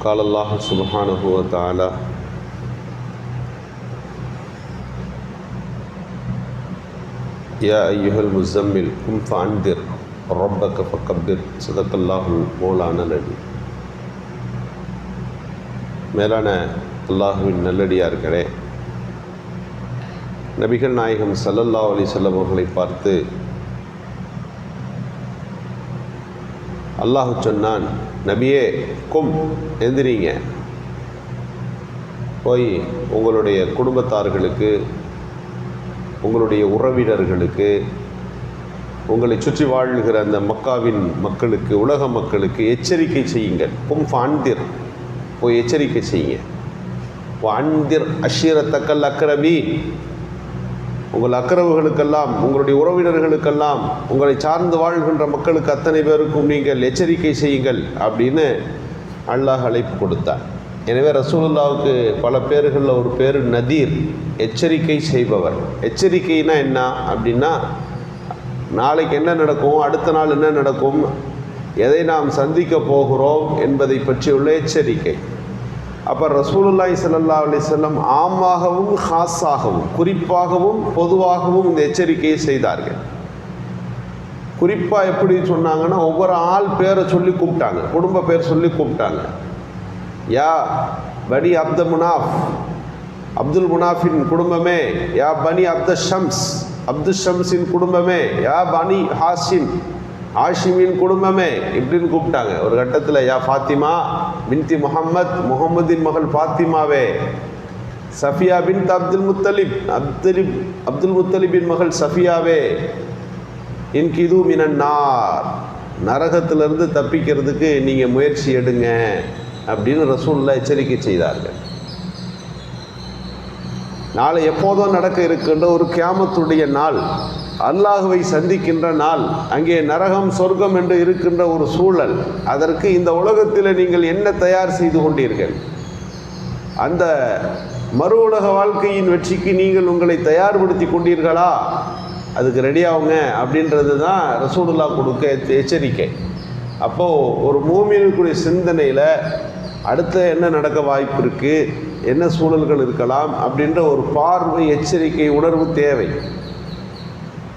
قال الله سبحانه وتعالى يا أيها المزمل قم فأنذر ربك فكبر صدق الله مولانا العلي மேலான அல்லாஹுவின் நல்லடியார்களே நபிகள் நாயகம் சல்லல்லா அலி செல்லம் அவர்களை பார்த்து அல்லாஹு சொன்னான் நபியே கும் எந்திரிங்க. போய் உங்களுடைய குடும்பத்தார்களுக்கு உங்களுடைய உறவினர்களுக்கு உங்களை சுற்றி வாழ்கிற அந்த மக்காவின் மக்களுக்கு உலக மக்களுக்கு எச்சரிக்கை செய்யுங்கள். கும் ஃபாந்திர் போய் எச்சரிக்கை செய்யுங்க. வாந்திர் அஷீரத்தக்கல் அக்ரபி உங்கள் அக்கறவுகளுக்கெல்லாம் உங்களுடைய உறவினர்களுக்கெல்லாம் உங்களை சார்ந்து வாழ்கின்ற மக்களுக்கு அத்தனை பேருக்கும் நீங்கள் எச்சரிக்கை செய்யுங்கள் அப்படின்னு அல்லாஹ் அழைப்பு கொடுத்தார். எனவே ரசூலுல்லாவுக்கு பல பேர்களில் ஒரு பேர் நதீர் எச்சரிக்கை செய்பவர். எச்சரிக்கைனா என்ன அப்படின்னா நாளைக்கு என்ன நடக்கும் அடுத்த நாள் என்ன நடக்கும் எதை நாம் சந்திக்க போகிறோம் என்பதை பற்றியுள்ள எச்சரிக்கை. அப்போ ரசூலுல்லாய் சல்லா அலிசல்லம் ஆமாகவும் ஹாஸாகவும் குறிப்பாகவும் பொதுவாகவும் இந்த எச்சரிக்கையை செய்தார்கள். குறிப்பாக எப்படி சொன்னாங்கன்னா ஒவ்வொரு ஆள் பேரை சொல்லி கூப்பிட்டாங்க. குடும்ப பேர் சொல்லி கூப்பிட்டாங்க. யா பனி அப்த முனாஃப் அப்துல் முனாஃபின் குடும்பமே. யா பனி அப்த ஷம்ஸ் அப்துல் ஷம்ஸின் குடும்பமே. யா பனி ஹாஷிம் ஹாஷிமின் குடும்பமே இப்படின்னு கூப்பிட்டாங்க. ஒரு கட்டத்தில் யா ஃபாத்திமா பின்தி முகம்மத் முகமதின் மகள் ஃபாத்திமாவே சஃபியா பின் அப்துல் முத்தலிப் அப்துலிப் அப்துல் முத்தலிபின் மகள் சஃபியாவே இன்கிது மினன்னார் நரகத்திலிருந்து தப்பிக்கிறதுக்கு நீங்கள் முயற்சி எடுங்க அப்படின்னு ரசூல்லா எச்சரிக்கை செய்தார்கள். நாளை எப்போதும் நடக்க இருக்கின்ற ஒரு கியாமத்துடைய நாள். அல்லாஹுவை சந்திக்கின்ற நாள் அங்கே நரகம் சொர்க்கம் என்று இருக்கின்ற ஒரு சூழல். அதற்கு இந்த உலகத்தில் நீங்கள் என்ன தயார் செய்து கொண்டீர்கள்? அந்த மறு உலக வாழ்க்கையின் வெற்றிக்கு நீங்கள் உங்களை தயார்படுத்தி கொண்டீர்களா? அதுக்கு ரெடியாகுங்க அப்படின்றது தான் ரசூடுல்லா கொடுக்க எச்சரிக்கை. அப்போது ஒரு மூமியனுக்குரிய சிந்தனையில் அடுத்த என்ன நடக்க வாய்ப்பு இருக்குது என்ன சூழல்கள் இருக்கலாம்? அப்படின்ற ஒரு பார்வை எச்சரிக்கை உணர்வு தேவை.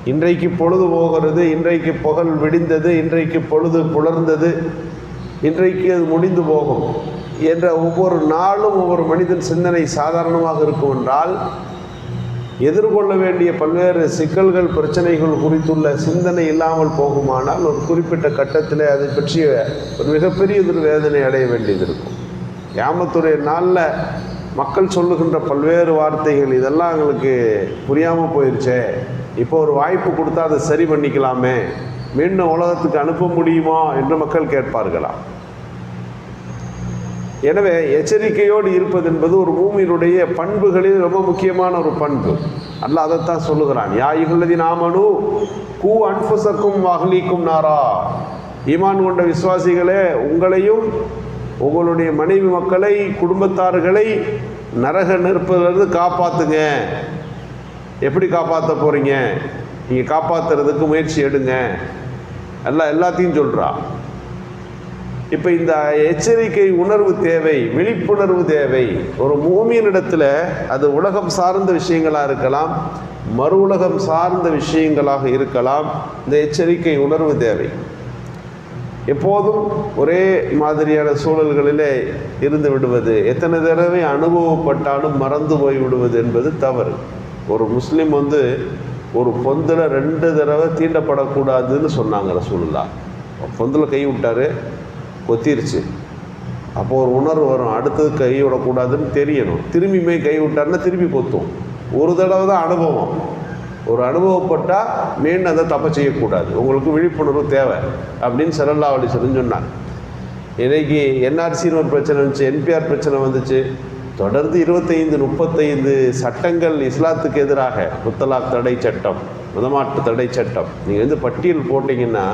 இன்றைக்கு பொழுது போகிறது இன்றைக்கு புகழ் விடிந்தது இன்றைக்கு பொழுது புலர்ந்தது இன்றைக்கு அது முடிந்து போகும் என்ற ஒவ்வொரு நாளும் ஒவ்வொரு மனிதன் சிந்தனை சாதாரணமாக இருக்கும் என்றால் எதிர்கொள்ள வேண்டிய பல்வேறு சிக்கல்கள் பிரச்சனைகள் குறித்துள்ள சிந்தனை இல்லாமல் போகுமானால் ஒரு குறிப்பிட்ட கட்டத்தில் அதை பற்றிய ஒரு மிகப்பெரிய ஒரு வேதனை அடைய வேண்டியது இருக்கும். கிராமத்துடைய நாளில் மக்கள் சொல்லுகின்ற பல்வேறு வார்த்தைகள் இதெல்லாம் எங்களுக்கு புரியாமல் போயிடுச்சே இப்போ ஒரு வாய்ப்பு கொடுத்தா அதை சரி பண்ணிக்கலாமே. மீண்டும் உலகத்துக்கு அனுப்ப முடியுமா என்று மக்கள் கேட்பார்களா? எனவே எச்சரிக்கையோடு இருப்பது என்பது ஒரு பூமியினுடைய பண்புகளில் ரொம்ப முக்கியமான ஒரு பண்பு. அல்ல அதைத்தான் சொல்லுகிறான். யாயுகுல்லதி நாமனு கூ அன்புசக்கும் வாகலிக்கும் நாரா. ஈமான் கொண்ட விசுவாசிகளே உங்களையும் உங்களுடைய மனைவி மக்களை குடும்பத்தார்களை நரக நெருப்பிலிருந்து காப்பாற்றுங்க எப்படி காப்பாற்ற போகிறீங்க நீங்கள் காப்பாற்றுறதுக்கு முயற்சி எடுங்க. எல்லாம் எல்லாத்தையும் சொல்கிறா இப்போ இந்த எச்சரிக்கை உணர்வு தேவை விழிப்புணர்வு தேவை. ஒரு மூமியனிடத்தில் அது உலகம் சார்ந்த விஷயங்களாக இருக்கலாம் மறு உலகம் சார்ந்த விஷயங்களாக இருக்கலாம். இந்த எச்சரிக்கை உணர்வு தேவை. எப்போதும் ஒரே மாதிரியான சூழல்களிலே இருந்து விடுவது எத்தனை தடவை அனுபவப்பட்டாலும் மறந்து போய் விடுவது என்பது தவறு. ஒரு முஸ்லீம் வந்து ஒரு பொந்தில் ரெண்டு தடவை தீண்டப்படக்கூடாதுன்னு சொன்னாங்க ரசூலுல்லா. பொந்தில் கை விட்டார் கொத்திருச்சு. அப்போ ஒரு உணர்வு வரும் அடுத்தது கை விடக்கூடாதுன்னு தெரியணும். திரும்பியுமே கை விட்டாருன்னா திரும்பி கொத்தும். ஒரு தடவை தான் அனுபவம். ஒரு அனுபவப்பட்டால் மீண்டும் அதை தப்ப செய்யக்கூடாது. உங்களுக்கு விழிப்புணர்வு தேவை அப்படின்னு சரல்லா அவளி சொல்லி சொன்னாங்க. இன்றைக்கி என்ஆர்சின்னு ஒரு பிரச்சனை வந்துச்சு என்பிஆர் பிரச்சனை வந்துச்சு. தொடர்ந்து இருபத்தைந்து முப்பத்தைந்து சட்டங்கள் இஸ்லாத்துக்கு எதிராக முத்தலாக் தடை சட்டம் முதமாட்டு தடை சட்டம். நீங்கள் வந்து பட்டியல் போட்டிங்கன்னா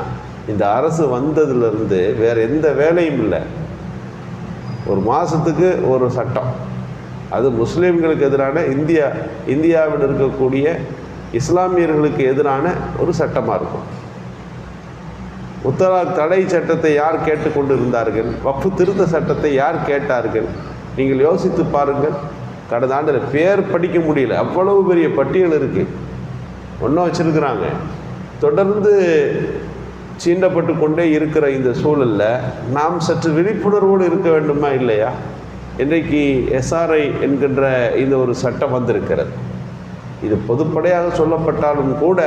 இந்த அரசு வந்ததுலேருந்து வேறு எந்த வேலையும் இல்லை. ஒரு மாதத்துக்கு ஒரு சட்டம். அது முஸ்லீம்களுக்கு எதிரான இந்தியா இந்தியாவில் இருக்கக்கூடிய இஸ்லாமியர்களுக்கு எதிரான ஒரு சட்டமாக இருக்கும். முத்தலாக் தடை சட்டத்தை யார் கேட்டுக்கொண்டு இருந்தார்கள் வப்பு திருத்த சட்டத்தை யார் கேட்டார்கள்? நீங்கள் யோசித்து பாருங்கள். கடந்த ஆண்டில் பேர் படிக்க முடியல. அவ்வளவு பெரிய பட்டியல் இருக்குது ஒன்றா வச்சுருக்குறாங்க. தொடர்ந்து சீண்டப்பட்டு கொண்டே இருக்கிற இந்த சூழலில் நாம் சற்று விழிப்புணர்வோடு இருக்க வேண்டுமா இல்லையா? இன்றைக்கு எஸ்ஆர்ஐ என்கின்ற இந்த ஒரு சட்டம் வந்திருக்கிறது. இது பொதுப்படையாக சொல்லப்பட்டாலும் கூட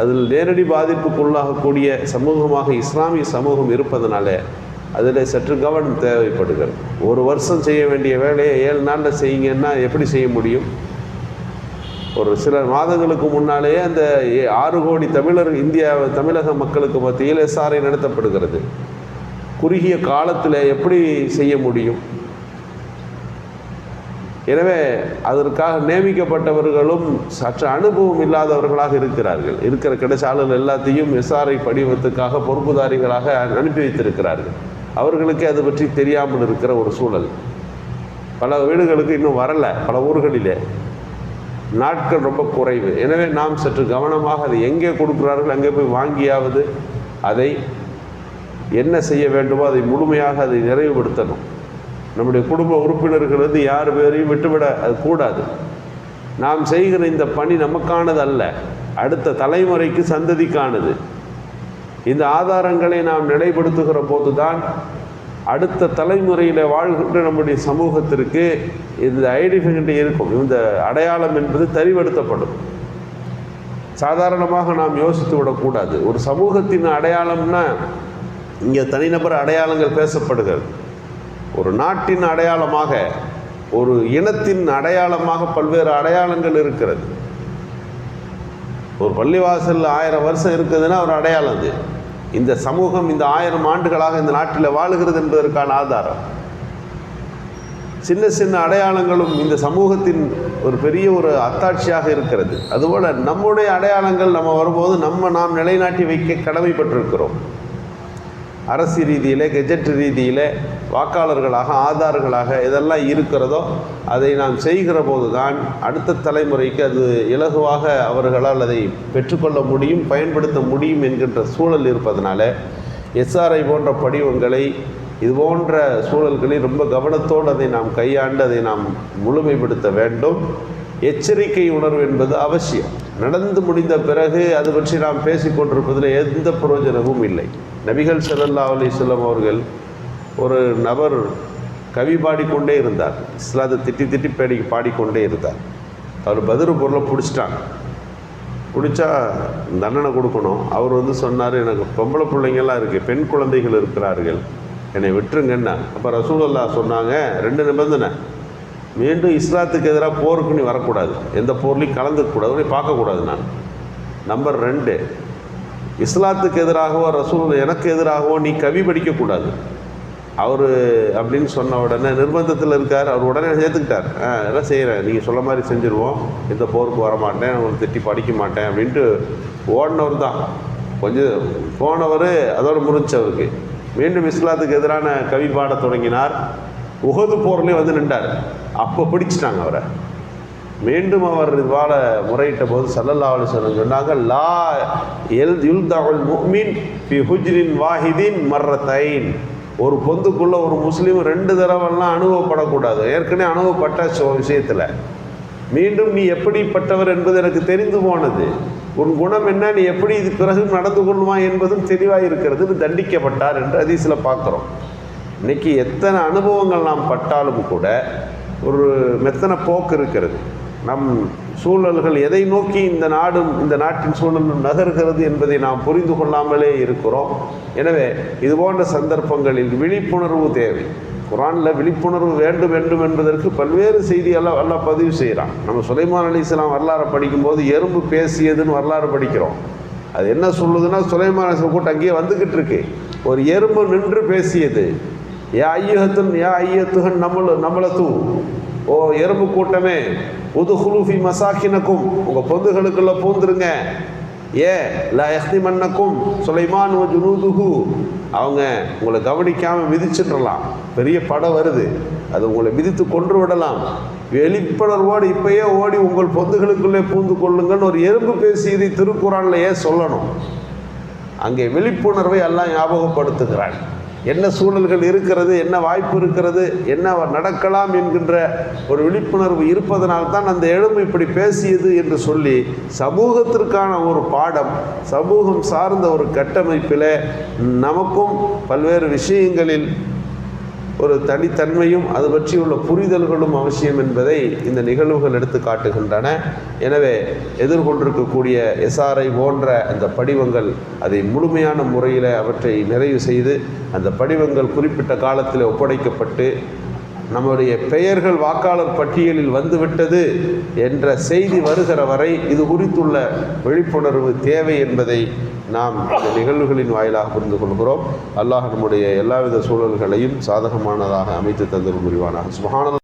அதில் நேரடி பாதிப்புக்குள்ளாகக்கூடிய சமூகமாக இஸ்லாமிய சமூகம் இருப்பதனால அதில் சற்று கவனம் தேவைப்படுகிறது. ஒரு வருஷம் செய்ய வேண்டிய வேலையை ஏழு நாளில் செய்யுங்கன்னா எப்படி செய்ய முடியும்? ஒரு சில மாதங்களுக்கு முன்னாலேயே அந்த ஏ- ஆறு கோடி தமிழர் இந்தியா தமிழக மக்களுக்கு மத்தியில் எஸ்ஆர்ஐ நடத்தப்படுகிறது. குறுகிய காலத்தில் எப்படி செய்ய முடியும்? எனவே அதற்காக நியமிக்கப்பட்டவர்களும் சற்று அனுபவம் இல்லாதவர்களாக இருக்கிறார்கள். இருக்கிற கிடைச்சாளர்கள் எல்லாத்தையும் எஸ்ஆர்ஐ படிவத்துக்காக பொறுப்புதாரிகளாக அனுப்பி வைத்திருக்கிறார்கள். அவர்களுக்கே அது பற்றி தெரியாமல் இருக்கிற ஒரு சூழல். பல வீடுகளுக்கு இன்னும் வரல பல ஊர்களிலே. நாட்கள் ரொம்ப குறைவு. எனவே நாம் சற்று கவனமாக அதை எங்கே கொடுக்குறார்கள் அங்கே போய் வாங்கியாவது அதை என்ன செய்ய வேண்டுமோ அதை முழுமையாக அதை நிறைவுபடுத்தணும். நம்முடைய குடும்ப உறுப்பினர்கள் வந்து யார் பேரையும் விட்டுவிட அது கூடாது. நாம் செய்கிற இந்த பணி நமக்கானது அல்ல அடுத்த தலைமுறைக்கு சந்ததிக்கானது. இந்த ஆதாரங்களை நாம் நிலைப்படுத்துகிற போதுதான் அடுத்த தலைமுறையில் வாழ்கின்ற நம்முடைய சமூகத்திற்கு இந்த ஐடென்டிஃபிகேட்டி இருக்கும். இந்த அடையாளம் என்பது தெளிவடுத்தப்படும் சாதாரணமாக நாம் யோசித்து விடக்கூடாது. ஒரு சமூகத்தின் அடையாளம்னா இங்கே தனிநபர் அடையாளங்கள் பேசப்படுகிறது. ஒரு நாட்டின் அடையாளமாக ஒரு இனத்தின் அடையாளமாக பல்வேறு அடையாளங்கள் இருக்கிறது. ஒரு பள்ளிவாசல் ஆயிரம் வருஷம் இருக்குதுன்னா ஒரு அடையாளம் அது. இந்த சமூகம் இந்த ஆயிரம் ஆண்டுகளாக இந்த நாட்டில் வாழுகிறது என்பதற்கான ஆதாரம். சின்ன சின்ன அடையாளங்களும் இந்த சமூகத்தின் ஒரு பெரிய ஒரு அத்தாட்சியாக இருக்கிறது. அதுபோல் நம்முடைய அடையாளங்கள் நம்ம வரும்போது நம்ம நாம் நிலைநாட்டி வைக்க கடமைப்பட்டிருக்கிறோம். அரசு ரீதியில் கெஜெட் ரீதியில் வாக்காளர்களாக ஆதார்களாக இதெல்லாம் இருக்கிறதோ அதை நாம் செய்கிற போது தான் அடுத்த தலைமுறைக்கு அது இலகுவாக அவர்களால் அதை பெற்றுக்கொள்ள முடியும் பயன்படுத்த முடியும் என்கின்ற சூழல் இருப்பதனால எஸ்ஆர்ஐ போன்ற படிவங்களை இது போன்ற சூழல்களில் ரொம்ப கவனத்தோடு அதை நாம் கையாண்டு அதை நாம் முழுமைப்படுத்த வேண்டும். எச்சரிக்கை உணர்வு என்பது அவசியம். நடந்து முடிந்த பிறகு அது பற்றி நாம் பேசிக்கொண்டிருப்பதில் எந்த பிரயோஜனமும் இல்லை. நபிகள் செல்லல்லா அலி செல்லம் அவர்கள் ஒரு நபர் கவி பாடிக்கொண்டே இருந்தார். இஸ்லாத்தை திட்டி திட்டி பேடி பாடிக்கொண்டே இருந்தார். அவர் பதிரு பொருளை பிடிச்சிட்டாங்க. பிடிச்சா தண்டனை கொடுக்கணும். அவர் வந்து சொன்னார் எனக்கு பொம்பளை பிள்ளைங்கள்லாம் இருக்குது பெண் குழந்தைகள் இருக்கிறார்கள். என்னை விட்டுருங்கன்னா. அப்போ ரசூலல்லா சொன்னாங்க ரெண்டு நிபந்தனை. மீண்டும் இஸ்லாத்துக்கு எதிராக போருக்கு நீ வரக்கூடாது. எந்த போர்லையும் கலந்துக்கக்கூடாது நீ பார்க்கக்கூடாது நான். நம்பர் ரெண்டு இஸ்லாத்துக்கு எதிராகவோ ரசூல் எனக்கு எதிராகவோ நீ கவி படிக்கக்கூடாது. அவர் அப்படின்னு சொன்ன உடனே நிர்பந்தத்தில் இருக்கார். அவர் உடனே சேர்த்துக்கிட்டார். ஆ எல்லாம் செய்கிறேன் நீங்கள் சொல்ல மாதிரி செஞ்சுருவோம். இந்த போருக்கு வர மாட்டேன். உங்களுக்கு திட்டி படிக்க மாட்டேன் அப்படின்ட்டு ஓடினவர் தான். கொஞ்சம் போனவர் அதோடு முடிஞ்சவருக்கு. மீண்டும் இஸ்லாத்துக்கு எதிரான கவி பாட தொடங்கினார். உகது போர்லேயே வந்து நின்றார். அப்போ பிடிச்சிட்டாங்க அவரை. மீண்டும் அவர் வாழ முறையிட்ட போது சல்லல்லா அலிஸ்வலம் சொன்னாங்க லா எல் யுல் தவல் முஹ்மின் ஃபி ஹுஜ்ரின் வாஹிதின் மர்ரத்தைன். ஒரு பொந்துக்குள்ள ஒரு முஸ்லீம் ரெண்டு தடவைலாம் அனுபவப்படக்கூடாது. ஏற்கனவே அனுபவப்பட்ட விஷயத்தில். மீண்டும் நீ எப்படிப்பட்டவர் என்பது எனக்கு தெரிந்து போனது. உன் குணம் என்ன நீ எப்படி இது பிறகு நடந்து கொள்வான் என்பதும் தெளிவாக இருக்கிறது. தண்டிக்கப்பட்டார் என்று அதிசயில் பார்க்குறோம். இன்னைக்கு எத்தனை அனுபவங்கள் நாம் பட்டாலும் கூட ஒரு மெத்தனை போக்கு இருக்கிறது. நம் சூழல்கள் எதை நோக்கி இந்த நாடும் இந்த நாட்டின் சூழலும் நகர்கிறது என்பதை நாம் புரிந்து கொள்ளாமலே இருக்கிறோம். எனவே இது போன்ற சந்தர்ப்பங்களில் விழிப்புணர்வு தேவை. குரானில் விழிப்புணர்வு வேண்டும் வேண்டும் என்பதற்கு பல்வேறு செய்தியெல்லாம் எல்லாம் பதிவு செய்கிறான். நம்ம சுலைமான் அலி இஸ்லாம் வரலாறு படிக்கும்போது எறும்பு பேசியதுன்னு வரலாறு படிக்கிறோம். அது என்ன சொல்லுதுன்னா சுலைமான் அலி கூட்டம் அங்கேயே வந்துக்கிட்டு இருக்கு. ஒரு எறும்பு நின்று பேசியது. ஏ ஐயகத்துன் ஏ ஐயத்துகன் நம்மள நம்மள தூ. ஓ எறும்பு கூட்டமே. புது ஹுலூஃபி மசாக்கினக்கும். உங்கள் பொந்துகளுக்குள்ளே பூந்துருங்க. ஏ லா எஹ்தி மன்னக்கும் சுலைமான் ஓ அவங்க உங்களை கவனிக்காமல் மிதிச்சிடலாம் பெரிய படம் வருது. அது உங்களை மிதித்து கொன்று விடலாம். வெளிப்படர்வோடு இப்பயே ஓடி உங்கள் பொந்துகளுக்குள்ளே பூந்து கொள்ளுங்கன்னு ஒரு எறும்பு பேசியதை திருக்குறான்லையே சொல்லணும்? அங்கே விழிப்புணர்வை எல்லாம் ஞாபகப்படுத்துகிறான். என்ன சூழல்கள் இருக்கிறது என்ன வாய்ப்பு இருக்கிறது என்ன நடக்கலாம் என்கின்ற ஒரு விழிப்புணர்வு இருப்பதனால்தான் அந்த எழும்பு இப்படி பேசியது என்று சொல்லி சமூகத்திற்கான ஒரு பாடம் சமூகம் சார்ந்த ஒரு கட்டமைப்பில் நமக்கும் பல்வேறு விஷயங்களில் ஒரு தனித்தன்மையும் அது பற்றியுள்ள புரிதல்களும் அவசியம் என்பதை இந்த நிகழ்வுகள் எடுத்து காட்டுகின்றன. எனவே எதிர்கொண்டிருக்கக்கூடிய எஸ்ஆர்ஐ போன்ற அந்த படிவங்கள் அதை முழுமையான முறையில் அவற்றை நிறைவு செய்து அந்த படிவங்கள் குறிப்பிட்ட காலத்தில் ஒப்படைக்கப்பட்டு நம்முடைய பெயர்கள் வாக்காளர் பட்டியலில் வந்துவிட்டது என்ற செய்தி வருகிற வரை இது குறித்துள்ள விழிப்புணர்வு தேவை என்பதை நாம் இந்த நிகழ்வுகளின் வாயிலாக புரிந்து கொள்கிறோம். அல்லாஹ் நம்முடைய எல்லாவித சூழல்களையும் சாதகமானதாக அமைத்து தந்து புரிவானாக. சுகானந்த